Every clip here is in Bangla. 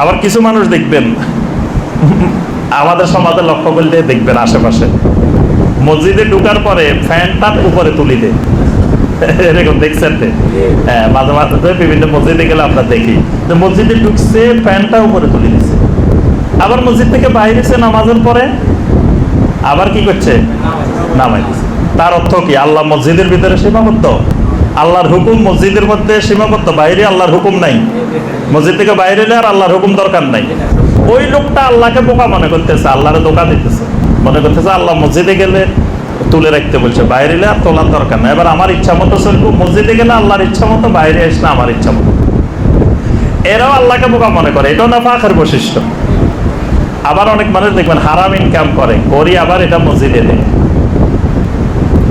আবার কিছু মানুষ দেখবেন, আমাদের সমাজে লক্ষ্য করলে দেখবেন আশেপাশে। মসজিদে ঢুকার পরে ফ্যানটা উপরে তুলি দেয়। এরকম দেখছেন হ্যাঁ মাঝে মাঝে তো বিভিন্ন মসজিদে গেলে আমরা দেখি। তো মসজিদে ঢুকছে, ফ্যানটা উপরে তুলে দিচ্ছে আবার মসজিদ থেকে বাইরেছে নামাজের পরে আবার কি করছে? নামাই তার অর্থ কি? আল্লাহ মসজিদের ভিতরে সীমাবদ্ধ। আল্লাহর হুকুম মসজিদের মধ্যে সীমাবদ্ধ, বাইরে আল্লাহর হুকুম নাই। মসজিদ থেকে বাইরে এলে আর আল্লাহর হুকুম দরকার নাই। ওই লোকটা আল্লাহকে বোকা মনে করতেছে, আল্লাহর দোকান দিতেছে। মনে করতেছে আল্লাহ মসজিদে গেলে তুলে রাখতে বলছে, বাইরে এলে আর তোলার দরকার নাই। এবার আমার ইচ্ছা মতো চলবো, মসজিদে গেলে আল্লাহর ইচ্ছা মতো, বাইরে আসলে আমার ইচ্ছা মতো। এরাও আল্লাহকে বোকা মনে করে, এটাও না ফাঁকের বৈশিষ্ট্য। আবার অনেক মানুষ দেখবেন হারাম ইনকাম করে করি আবার এটা মসজিদে দেয়।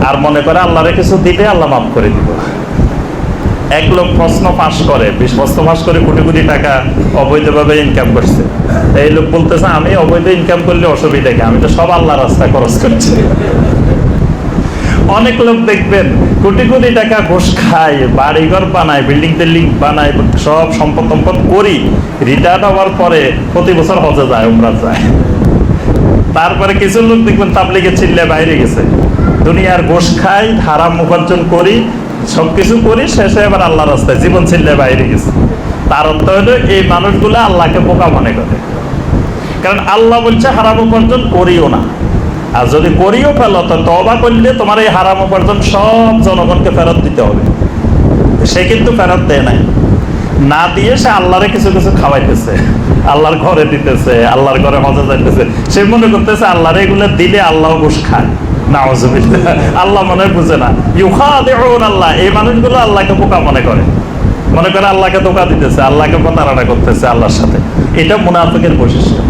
আর মনে করে আল্লাহরে কিছু দিলে আল্লাহ মাফ করে দিব। এক লোক প্রশ্ন পাস করে, বিশ প্রশ্ন পাস করে কোটি কোটি টাকা অবৈধভাবে ইনকাম করছে। এই লোক বলতেছে, আমি অবৈধ ইনকাম করলে অসুবিধা কি? আমি তো সব আল্লাহ রাস্তায় খরচ করছি। অনেক লোক দেখবেন, কোটি কোটি টাকা ঘুষ খায়, বাড়িঘর বানায় বিল্ডিং টিল্ডিং বানায়, সব সম্পদ সম্পদ করি রিটায়ার্ড হওয়ার পরে প্রতি বছর হজে যায়, উমরা যায়। তারপরে কিছু লোক দেখবেন তাবলিগে চিল্লে বাইরে গেছে। দুনিয়ার ঘোষ খাই হারাম উপার্জন করি সবকিছু করি, শেষে এবার আল্লাহ রাস্তায় জীবন চিল্লে বাইরে গেছে। তার অর্থ হলো, এই মানুষগুলো আল্লাহকে বোকা মনে করে। কারণ আল্লাহ বলছে, হারাম উপার্জন করিও না। আর যদি করিও ফেলো, তো তবা করলে তোমার এই হারাম উপার্জন সব জনগণকে ফেরত দিতে হবে। সে কিন্তু ফেরত দেয় নাই। না দিয়ে সে আল্লাহরে কিছু কিছু খাওয়াইতেছে, আল্লাহর ঘরে দিতেছে, আল্লাহর ঘরে মজা যাইতেছে সে মনে করতেছে, আল্লাহর এগুলো দিলে আল্লাহ ঘুষ খায়। আল্লাহ মনে বুঝে না। ইউখা আল্লাহ এই মানুষগুলো আল্লাহকে বোকা মনে করে। মনে করে আল্লাহকে ধোকা দিতেছে, আল্লাহকে প্রতারণা করতেছে আল্লাহর সাথে। এটা মুনাফিকের বৈশিষ্ট্য।